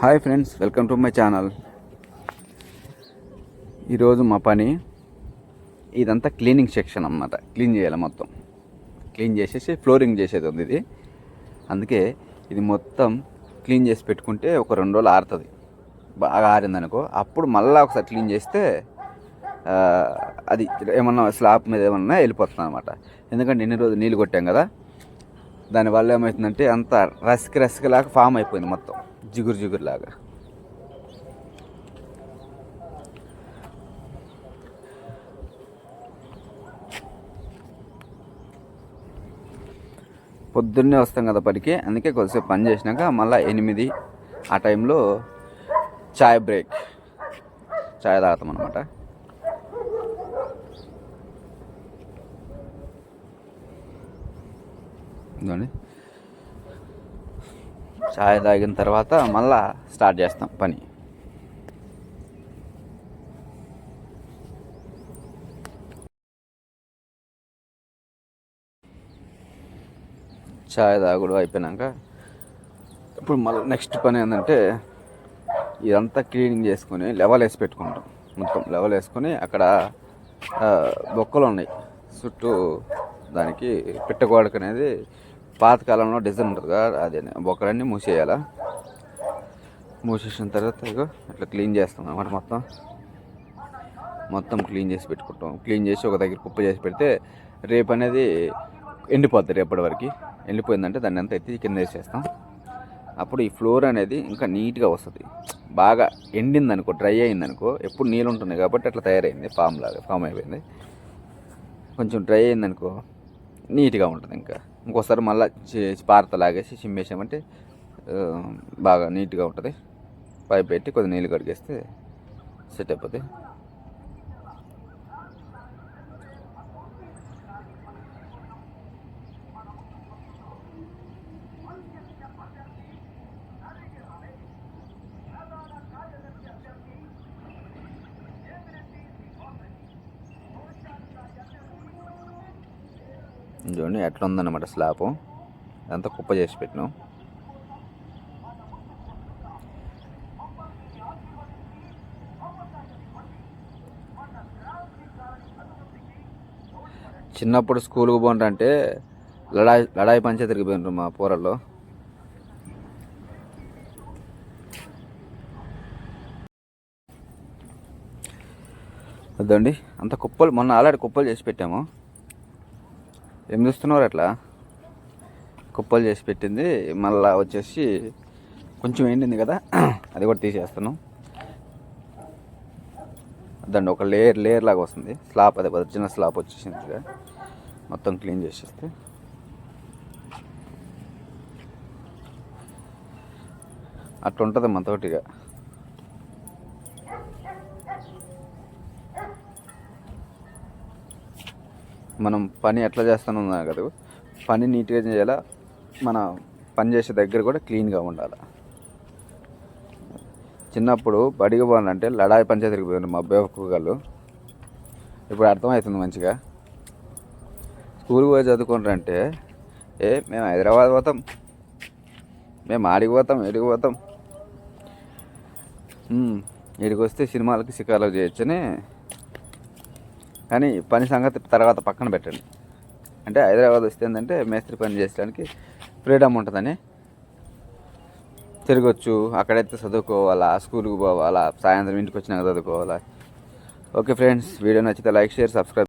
Hi friends welcome to my channel. ఈరోజు మా పని ఇదంతా క్లీనింగ్ సెక్షన్ అన్నమాట. క్లీన్ చేయాలి మొత్తం. క్లీన్ చేసేసి ఫ్లోరింగ్ చేసేది ఉంది ఇది. అందుకే ఇది మొత్తం క్లీన్ చేసి పెట్టుకుంటే ఒక రెండు రోజులు ఆరుతుంది. బాగా ఆరిందనుకో. అప్పుడు మళ్ళీ ఒకసారి క్లీన్ చేస్తే అది ఏమన్నా స్లాబ్ మీద ఏమన్నా వెళ్ళిపోతుంది అనమాట ఎందుకంటే ఇన్ని రోజులు నీళ్ళు కొట్టాం కదా. దానివల్ల ఏమవుతుందంటే అంత రసిక రసికి లాగా ఫామ్ అయిపోయింది మొత్తం. జిగురు జిగురు లాగా పొద్దున్నే వస్తాం కదా పడికి అందుకే కొద్దిసేపు పని చేసినాక మళ్ళీ ఎనిమిది ఆ టైంలో చాయ్ బ్రేక్. చాయ్ తాగుతాం అనమాట ఇదండి చాయ్ తాగిన తర్వాత మళ్ళా స్టార్ట్ చేస్తాం పని. చాయ్ తాగుడు అయిపోయినాక ఇప్పుడు మళ్ళీ నెక్స్ట్ పని ఏంటంటే ఇదంతా క్లీనింగ్ చేసుకొని లెవెల్ వేసి పెట్టుకుంటాం. మొత్తం లెవెల్ వేసుకొని అక్కడ బొక్కలు ఉన్నాయి. చుట్టూ దానికి పెట్టగోడకు అనేది పాతకాలంలో డిజైన్ ఉంటుంది కదా అదే బొక్కలన్నీ మూసేయాలా? మూసేసిన తర్వాత ఇగో క్లీన్ చేస్తాం అనమాట మొత్తం. మొత్తం క్లీన్ చేసి పెట్టుకుంటాం. క్లీన్ చేసి ఒక దగ్గర కుప్ప చేసి పెడితే రేపు అనేది ఎండిపోద్ది రేపటి వరకు. ఎండిపోయిందంటే దాన్ని అంతా ఎత్తి కింద వేసేస్తాం. అప్పుడు ఈ ఫ్లోర్ అనేది ఇంకా నీట్గా వస్తుంది. బాగా ఎండింది అనుకో డ్రై అయింది అనుకో ఎప్పుడు నీళ్ళు ఉంటుంది కాబట్టి అట్లా తయారైంది ఫామ్ లాగా ఫామ్ అయిపోయింది. కొంచెం డ్రై అయిందనుకో నీట్గా ఉంటుంది ఇంకా. ఇంకోసారి మళ్ళీ పారత లాగేసి చిమ్మేసామంటే బాగా నీట్గా ఉంటుంది. పైప్ పెట్టి కొద్దిగా నీళ్ళు కడిగేస్తే సెట్ అయిపోతుంది చూడండి ఎట్లా ఉందన్నమాట స్లాబ్? అంతా కుప్ప చేసి పెట్టినాం. చిన్నప్పుడు స్కూల్కి పోంటే లడాయి లడాయి పంచాయతీకి పోయినారు మా పూరల్లో. వద్దండి అంత కుప్పలు మొన్న ఆల్రెడీ కుప్పలు చేసి పెట్టాము. ఏం చూస్తున్నారు అట్లా? కుప్పలు చేసి పెట్టింది. మళ్ళా వచ్చేసి కొంచెం ఎండింది కదా అది కూడా తీసేస్తున్నాం. దాన్ని ఒక లేయర్ లేయర్ లాగా వస్తుంది. స్లాబ్ అదే చిన్న స్లాబ్ వచ్చేసింది మొత్తం క్లీన్ చేసేస్తే. అట్లుంటుంది మనతోటిగా మనం పని ఎట్లా చేస్తున్నాం కదా. పని నీట్గా చేయాలా? మన పని చేసే దగ్గర కూడా క్లీన్గా ఉండాలి? చిన్నప్పుడు బడికి పోవాలంటే లడాయి పంచాయతీకి పోయారు మా అబ్బాయి ఇప్పుడు అర్థమవుతుంది మంచిగా. స్కూల్కి పోయి చదువుకుంటారంటే ఏ మేము హైదరాబాద్ పోతాం. మేము ఆడికి పోతాం ఎడికి పోతాం. ఇడికి వస్తే సినిమాలకి షికార్లు చేయొచ్చని కానీ పని సంగతి తర్వాత పక్కన పెట్టండి. అంటే హైదరాబాద్ వస్తే ఏంటంటే మేస్త్రి పని చేసడానికి ఫ్రీడమ్ ఉంటుందని తిరగొచ్చు అక్కడైతే చదువుకోవాలా స్కూల్కి పోవాలా సాయంత్రం ఇంటికి వచ్చినాక చదువుకోవాలా. ఓకే ఫ్రెండ్స్ వీడియో నచ్చితే లైక్ షేర్ సబ్స్క్రైబ్